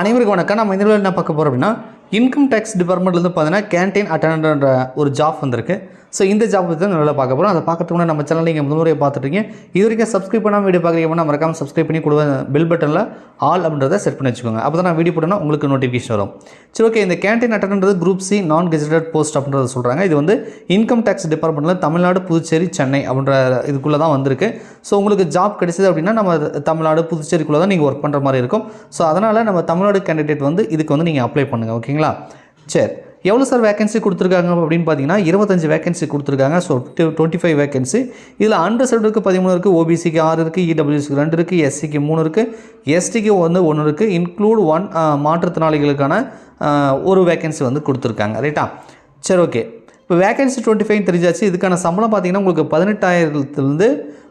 அனைவருக்கும் வணக்கம். நம்ம இந்த என்ன பார்க்க போகிறோம் அப்படின்னா இன்கம் டேக்ஸ் டிபார்ட்மெண்ட்லேருந்து பார்த்தீங்கன்னா கேன்டீன் அட்டண்டன்ற ஒரு ஜாப் வந்திருக்கு. ஸோ இந்த ஜாப் பற்றி தான் நல்லா பார்க்க போகிறோம் அதை பார்க்கறதுக்கு முன்னாடி நம்ம சேனல் நீங்கள் முதல் முறையை பார்த்துட்டீங்க. இது வரைக்கும் சப்ஸ்கிரைப் பண்ணாமல் வீடியோ பார்க்குறீங்கன்னா மறக்காமல் சப்ஸ்கிரைப் பண்ணி கொடுவ பெல் பட்டனில் ஆல் அப்படின்றத செட் பண்ணி வச்சுக்கோங்க. அப்போ தான் நான் வீடியோ போட்டோன்னா உங்களுக்கு நோட்டிஃபிகேஷன் வரும். சரி ஓகே இந்த கேன்டீன் அட்டன்றது குரூப் சி நான் கெஜெடட் போஸ்ட் அப்படின்றத சொல்கிறாங்க இது வந்து இன்கம் டேக்ஸ் டிபார்ட்மெண்ட்டில் தமிழ்நாடு புதுச்சேரி சென்னை அப்படின்ற இதுக்குள்ளே தான் வந்திருக்கு. ஸோ உங்களுக்கு ஜாப் கிடைச்சது அப்படின்னா நம்ம தமிழ்நாடு புதுச்சேரிக்குள்ளே தான் நீங்கள் ஒர்க் பண்ணுற மாதிரி இருக்கும். ஸோ அதனால் நம்ம தமிழ்நாடு கேண்டிடேட் வந்து இதுக்கு வந்து நீங்கள் அப்ளை பண்ணுங்கள் ஓகேங்களா சரி. எவ்வளோ சார் வேகன்சி கொடுத்துருக்காங்க அப்படின்னு பார்த்தீங்கன்னா இருபத்தஞ்சு வேகன்சி கொடுத்துருக்காங்க. ஸோ டுவெண்ட்டி ஃபைவ் வேகன்சி இதில் அன்ரிசர்வ்டுக்கு பதிமூணு இருக்குது ஓபிசிக்கு ஆறு இருக்குது இடபிள்யூசிக்கு ரெண்டு இருக்குது எஸ்சிக்கு மூணு இருக்குது எஸ்டிக்கு வந்து ஒன்று இருக்குது இன்க்ளூட் ஒன் மாற்றுத்திறனாளிகளுக்கான ஒரு வேகன்சி வந்து கொடுத்துருக்காங்க. ரைட்டா சரி ஓகே இப்போ வேகன்சி டுவெண்ட்டி ஃபைவ் தெரிஞ்சாச்சு. இதுக்கான சம்பளம் பார்த்தீங்கன்னா உங்களுக்கு பதினெட்டாயிரத்துலேருந்து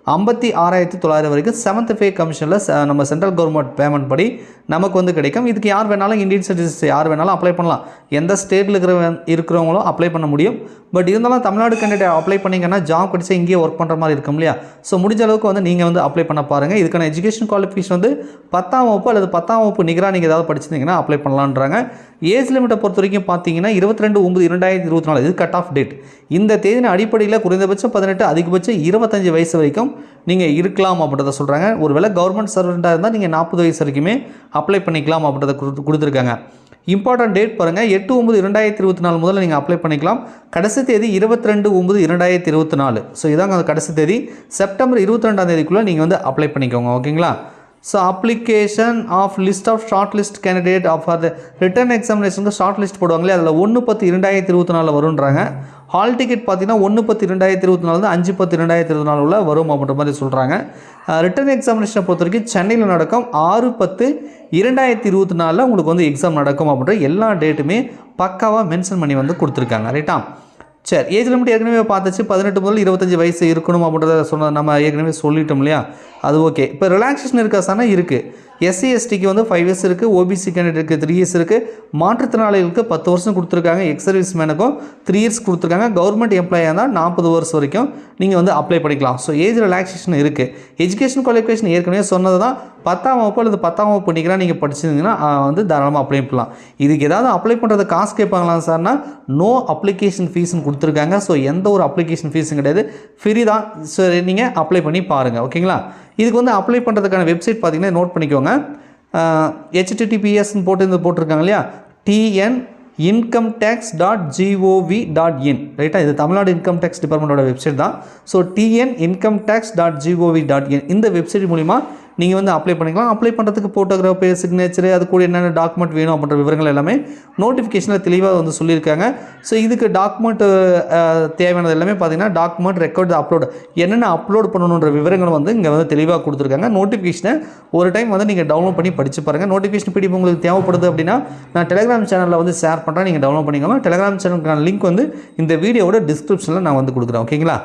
ஐம்பத்தி ஆறாயிரத்தி தொள்ளாயிரம் வரைக்கும் செவன்த் பே கமிஷனில் நம்ம சென்ட்ரல் கவர்மெண்ட் பேமெண்ட் படி நமக்கு வந்து கிடைக்கும். இதுக்கு யார் வேணாலும் இந்தியன் சிட்டிசன்ஸ் யார் வேணாலும் அப்ளை பண்ணலாம். எந்த ஸ்டேட்டில் இருக்கிற இருக்கிறவங்களும் அப்ளை பண்ண முடியும். பட் இருந்தாலும் தமிழ்நாடு கேண்டிடேட் அப்ளை பண்ணிங்கன்னா ஜாப் கிடைச்சா இங்கேயே ஒர்க் பண்ணுற மாதிரி இருக்கும் இல்லையா? ஸோ முடிஞ்ச அளவுக்கு வந்து நீங்கள் வந்து அப்ளை பண்ண பாருங்கள் இதுக்கான எஜுகேஷன் குவாலிஃபிகேஷன் வந்து பத்தாம் வகுப்பு அல்லது பத்தாம் வகுப்பு நிகராக நீங்கள் ஏதாவது படிச்சிருந்தீங்கன்னா அப்ளை பண்ணலான்றாங்க. ஏஜ் லிமிட்டை பொறுத்த வரைக்கும் பார்த்தீங்கன்னா இருபத்தி ரெண்டு ஒன்பது இரண்டாயிரத்தி இருபத்தி நாலு இது கட் ஆஃப் டேட் இந்த தேதியின் அடிப்படையில் குறைந்தபட்சம் பதினெட்டு அதிகபட்சம் இருபத்தஞ்சு வயசு வரைக்கும் நீங்கள் இருக்கலாம் அப்படின்றத சொல்கிறாங்க ஒருவேளை கவர்மெண்ட் சர்வெண்ட்டாக இருந்தால் நீங்கள் நாற்பது வயசு வரைக்குமே அப்ளை பண்ணிக்கலாம் அப்படின்றத கொடுத்துருக்காங்க. இம்பார்ட்டன்ட் டேட் பாருங்கள் எட்டு ஒம்பது இரண்டாயிரத்தி இருபத்தி நாலு முதல்ல நீங்கள் அப்ளை பண்ணிக்கலாம். கடைசி தேதி இருபத்தி ரெண்டு ஒம்பது இரண்டாயிரத்தி இருபத்தி நாலு. ஸோ இதாங்க அந்த கடைசி தேதி. செப்டம்பர் இருபத்தி ரெண்டாம் தேதிக்குள்ளே நீங்கள் வந்து அப்ளை பண்ணிக்கோங்க. ஓகேங்களா so application of list of shortlist candidate of for the return எக்ஸாமினேஷனுக்கு short list போடுவாங்களே அதில் ஒன்று பத்து இரண்டாயிரத்தி இருபத்தி நாலில் வருன்றாங்க ஹால் டிக்கெட் பார்த்தீங்கன்னா ஒன்று பத்து இரண்டாயிரத்தி இருபத்தி நாலு அஞ்சு பத்து இரண்டாயிரத்தி இருபத்தி நாலுல வரும் அப்படின்ற மாதிரி சொல்கிறாங்க ரிட்டர்ன் எக்ஸாமினேஷனை பொறுத்த வரைக்கும் சென்னையில் நடக்கும் ஆறு பத்து இரண்டாயிரத்தி இருபத்தி நாலில் உங்களுக்கு வந்து எக்ஸாம் நடக்கும் அப்படின்ற எல்லா டேட்டுமே பக்காவாக மென்ஷன் பண்ணி வந்து கொடுத்துருக்காங்க. ரைட்டா சரி ஏஜ் லிமிட் ஏற்கனவே பார்த்துச்சு. பதினெட்டு முதல் இருபத்தஞ்சி வயசு இருக்கணும் அப்படின்றத சொன்ன நம்ம ஏற்கனவே சொல்லிட்டோம் இல்லையா? அது ஓகே. இப்போ ரிலாக்ஸேஷன் இருக்கா சார்னா இருக்குது எஸ்சி எஸ்டிக்கு வந்து ஃபைவ் இயர்ஸ் இருக்குது ஓபிசி கேண்டிடேட்க்கு த்ரீ இயர்ஸ் இருக்குது மாற்றுத்திறனாளிகளுக்கு பத்து வருஷம் கொடுத்துருக்காங்க. எக்ஸ் சர்வீஸ் மேனுக்கும் த்ரீ இயர்ஸ் கொடுத்துருக்காங்க. கவர்மெண்ட் எம்ப்ளாயாக இருந்தால் நாற்பது வருஷம் வரைக்கும் நீங்கள் வந்து அப்ளை பண்ணிக்கலாம். ஸோ ஏஜ் ரிலாக்ஸேஷன் இருக்குது எஜுகேஷன் குவாலிஃபிகேஷன் ஏற்கனவே சொன்னது தான் பத்தாம் வகுப்பு அல்லது பத்தாம் வகுப்பு பண்ணிக்கலாம் நீங்கள் படிச்சிருந்தீங்கன்னா வந்து தாராளமாக அப்ளை பண்ணலாம். இதுக்கு ஏதாவது அப்ளை பண்ணுறது காசு கேட்பாங்களா சார்னா நோ அப்ளிகேஷன் ஃபீஸ்னு கொடுத்துருக்காங்க. ஸோ எந்த ஒரு அப்ளிகேஷன் ஃபீஸும் கிடையாது. ஃப்ரீ தான். ஸோ நீங்கள் அப்ளை பண்ணி பாருங்கள் ஓகேங்களா இதுக்கு வந்து அப்ளை பண்ணுறதுக்கான வெப்சைட் பார்த்தீங்கன்னா நோட் பண்ணிக்கோங்க. ஹெச்டிடிபிஎஸ்ன்னு போட்டு இந்த போட்டிருக்காங்க இல்லையா? TN income tax dot gov dot in ரைட்டா இது தமிழ்நாடு இன்கம் டேக்ஸ் டிபார்ட்மெண்ட்டோட வெப்சைட் தான். So TN income tax dot gov dot in இந்த வெப்சைட் மூலிமா நீங்கள் வந்து அப்ளை பண்ணிக்கலாம். அப்ளை பண்ணுறதுக்கு ஃபோட்டோகிராஃபு சிக்னேச்சர் அது கூட என்னென்ன டாக்குமெண்ட் வேணும் அப்படின்ற விவரங்கள் எல்லாமே நோட்டிஃபிகேஷனில் தெளிவாக வந்து சொல்லியிருக்காங்க. ஸோ இதுக்கு டாக்குமெண்ட் தேவையானது எல்லாமே பார்த்தீங்கன்னா டாக்குமெண்ட் ரெக்கார்டு அப்லோடு என்னென்ன அப்லோட் பண்ணணுன்ற விவரங்கள் வந்து இங்கே வந்து தெளிவாக கொடுத்துருக்காங்க. நோட்டிஃபிகேஷனை ஒரு டைம் வந்து நீங்கள் டவுன்லோட் பண்ணி படித்து பாருங்கள் நோட்டிஃபிகேஷன் பிடிப்பு உங்களுக்கு தேவைப்படுது அப்படின்னா நான் டெலிகிராம் சேனலில் வந்து ஷேர் பண்ணுறேன் நீங்கள் டவுன்லோட் பண்ணிக்கோங்க. டெலிகிராம் சேனலுக்கான லிங்க் வந்து இந்த வீடியோவோட டிஸ்கிரிப்ஷனில் நான் வந்து கொடுக்குறேன். ஓகேங்களா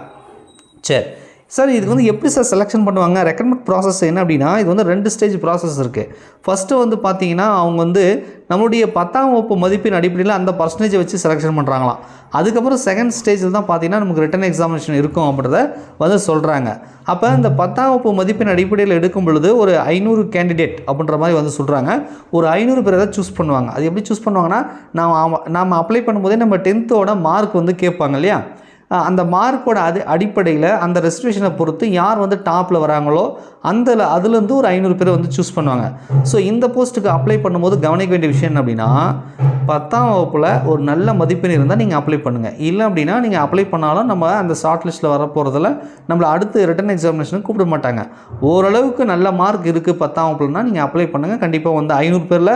சரி. சார் இதுக்கு வந்து எப்படி சார் செலெக்ஷன் பண்ணுவாங்க? ரெக்கமெண்ட் ப்ராசஸ் என்ன அப்படின்னா இது வந்து ரெண்டு ஸ்டேஜ் ப்ராசஸ் இருக்குது ஃபஸ்ட்டு வந்து பார்த்தீங்கன்னா அவங்க வந்து நம்மளுடைய பத்தாம் வகுப்பு மதிப்பின் அடிப்படையில் அந்த பர்சன்டேஜை வச்சு செலெக்ஷன் பண்ணுறாங்களாம் அதுக்கப்புறம் செகண்ட் ஸ்டேஜில் தான் பார்த்தீங்கன்னா நமக்கு ரிட்டன் எக்ஸாமினேஷன் இருக்கும் அப்படின்றத வந்து சொல்கிறாங்க அப்போ இந்த பத்தாம் வகுப்பு மதிப்பின் அடிப்படையில் எடுக்கும் பொழுது ஒரு ஐநூறு கேண்டிடேட் அப்படின்ற மாதிரி வந்து சொல்கிறாங்க ஒரு ஐநூறு பேரை தான் சூஸ் பண்ணுவாங்க. அது எப்படி சூஸ் பண்ணுவாங்கன்னா நாம் நாம் அப்ளை பண்ணும்போதே நம்ம டென்த்தோட மார்க் வந்து கேட்பாங்க இல்லையா? அந்த மார்க்கோட அது அடிப்படையில் அந்த ரெஜிஸ்ட்ரேஷனை பொறுத்து யார் வந்து டாப்பில் வராங்களோ அந்த அதுலேருந்து ஒரு ஐநூறு பேர் வந்து சூஸ் பண்ணுவாங்க. ஸோ இந்த போஸ்ட்டுக்கு அப்ளை பண்ணும்போது கவனிக்க வேண்டிய விஷயம் என்ன அப்படின்னா பத்தாம் வகுப்பில் ஒரு நல்ல மதிப்பெண் இருந்தால் நீங்கள் அப்ளை பண்ணுங்கள் இல்லை அப்படின்னா நீங்கள் அப்ளை பண்ணாலும் நம்ம அந்த ஷார்ட் லிஸ்ட்டில் வர போகிறதில் நம்மளை அடுத்து ரிட்டன் எக்ஸாமினேஷனுக்கு கூப்பிட மாட்டாங்க. ஓரளவுக்கு நல்ல மார்க் இருக்குது பத்தாம் வகுப்புலனா நீங்கள் அப்ளை பண்ணுங்கள் கண்டிப்பாக வந்து ஐநூறு பேரில்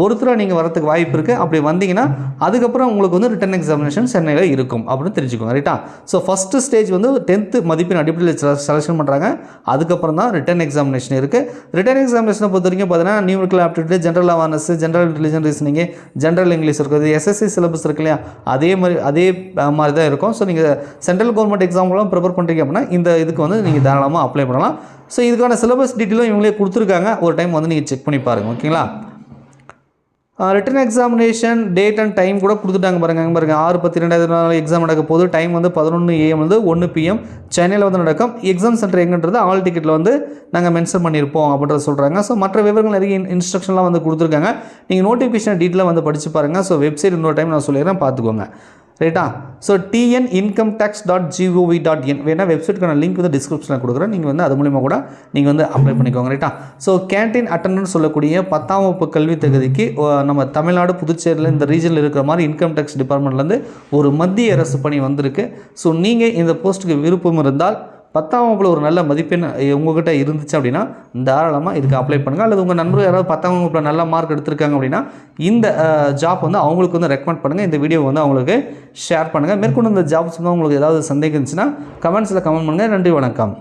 ஒருத்தராக நீங்கள் வரத்துக்கு வாய்ப்பு இருக்குது அப்படி வந்தீங்கன்னா அதுக்கப்புறம் உங்களுக்கு வந்து ரிட்டன் எக்ஸாமினேஷன் சென்னையில் இருக்கும். அப்படின்னு தெரிஞ்சுக்கோங்க ரைட்டா ஸோ ஃபஸ்ட்டு ஸ்டேஜ் வந்து டென்த்து மதிப்பெண் அடிப்படையில் செலெக்ஷன் பண்ணுறாங்க அதுக்கப்புறம் தான் ரிட்டன் எக்ஸாமினேஷன் இருக்குது ரிட்டன் எக்ஸாமினேஷனை பொறுத்த வரைக்கும் பார்த்தீங்கன்னா numerical aptitude general awareness general intelligent reasoning general English இருக்குது. எஸ்எஸ்சி சிலபஸ் இருக்கு இல்லையா? அதே மாதிரி அதே மாதிரி தான் இருக்கும். ஸோ நீங்கள் சென்ட்ரல் கவர்மெண்ட் எக்ஸாம்லாம் ப்ரிப்பேர் பண்ணுறீங்க அப்படின்னா இந்த இதுக்கு வந்து நீங்கள் தாராளமாக அப்ளை பண்ணலாம். ஸோ இதுக்கான சிலபஸ் டீட்டெயிலும் இவங்களே கொடுத்துருக்காங்க. ஒரு டைம் வந்து நீங்கள் செக் பண்ணி பாருங்கள் ஓகேங்களா written examination date and time கூட கொடுத்துட்டாங்க பாருங்க அங்கே பாருங்க. ஆறு பத்து ரெண்டாயிரத்தி நாலு எக்ஸாம் நடக்க போது டைம் வந்து பதினொன்று ஏஎம் வந்து ஒன்று பிஎம் சென்னையில் வந்து நடக்கும். எக்ஸாம் சென்டர் எங்கன்றது? ஆல் டிக்கெட்டில் வந்து நாங்கள் மென்ஷன் பண்ணியிருப்போம் அப்படின்றத சொல்கிறாங்க ஸோ மற்ற விவரங்கள் நிறைய இன்ஸ்ட்ரக்ஷன்லாம் வந்து கொடுத்துருக்காங்க. நீங்கள் நோட்டிஃபிகேஷன் டீட்டெயிலாக வந்து படித்து பாருங்கள் ஸோ வெப்சைட் இன்னொரு டைம் நான் சொல்லிடுறேன். பார்த்துக்கோங்க. ரைட்டா so TN income tax dot gov dot in வேணால் வெப்சைட்டுக்கான லிங்க் வந்து டிஸ்கிரிப்ஷனில் கொடுக்குறேன். நீங்கள் வந்து அது மூலிமா கூட நீங்கள் வந்து அப்ளை பண்ணிக்கோங்க. ரைட்டா ஸோ கேன்டீன் அட்டண்டன்ஸ் சொல்லக்கூடிய பத்தாம் வகுப்பு கல்வி தகுதிக்கு நம்ம தமிழ்நாடு புதுச்சேரியில் இந்த ரீஜனில் இருக்கிற மாதிரி இன்கம் டேக்ஸ் டிபார்ட்மெண்ட்லேருந்து ஒரு மத்திய அரசு பணி வந்திருக்கு. ஸோ நீங்கள் இந்த போஸ்ட்டுக்கு விருப்பம் இருந்தால் பத்தாம் வகுப்பில் ஒரு நல்ல மதிப்பெண் உங்கள்கிட்ட உங்ககிட்ட இருந்துச்சு அப்படின்னா தாராளமாக இதுக்கு அப்ளை பண்ணுங்கள் அல்லது உங்கள் நண்பர்கள் யாராவது பத்தாம் வகுப்பில் நல்ல மார்க் எடுத்திருக்காங்க அப்படின்னா இந்த ஜாப் வந்து அவங்களுக்கு வந்து ரெக்கமெண்ட் பண்ணுங்கள் இந்த வீடியோ வந்து அவங்களுக்கு ஷேர் பண்ணுங்கள் மேற்கொண்டு இந்த ஜாப்ஸ் வந்து உங்களுக்கு ஏதாவது சந்தேகம் இருந்துச்சுன்னா கமெண்ட்ஸில் கமெண்ட் பண்ணுங்கள் நன்றி வணக்கம்.